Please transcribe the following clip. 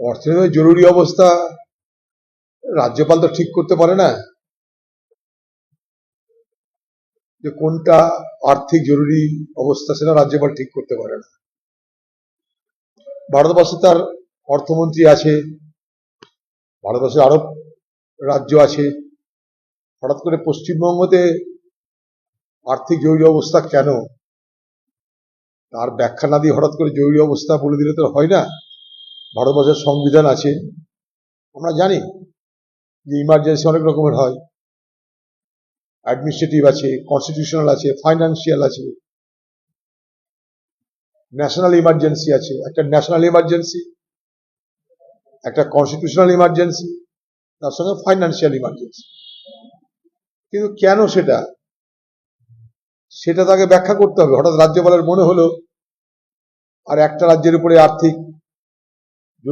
অর্থনৈতিক জরুরি অবস্থা। রাজ্যপাল তো ঠিক করতে পারে না। যে কোনটা আর্থিক জরুরি অবস্থা সেটা রাজ্যপাল ঠিক করতে পারে না। ভারতবর্ষে তার অর্থমন্ত্রী আছে। ভারতবর্ষের আরও রাজ্য আছে। হঠাৎ করে পশ্চিমবঙ্গতে আর্থিক জরুরি অবস্থা কেন? তার ব্যাখ্যা না দিয়ে হঠাৎ করে জরুরি অবস্থা বলে দিলে তো হয় না। ভারতবর্ষের সংবিধান আছে। আমরা জানি যে ইমার্জেন্সি অনেক রকমের হয়। অ্যাডমিনিস্ট্রেটিভ আছে কনস্টিটিউশনাল আছে ফাইন্যান্সিয়াল আছে। ন্যাশনাল ইমার্জেন্সি আছে। একটা ন্যাশনাল ইমার্জেন্সি একটা কনস্টিটিউশনাল ইমার্জেন্সি তার সঙ্গে ফাইন্যান্সিয়াল ইমার্জেন্সি কিন্তু কেন সেটা? সেটা তাকে ব্যাখ্যা করতে হবে। হঠাৎ রাজ্যপালের মনে হলো, আর একটা রাজ্যের উপরে আর্থিক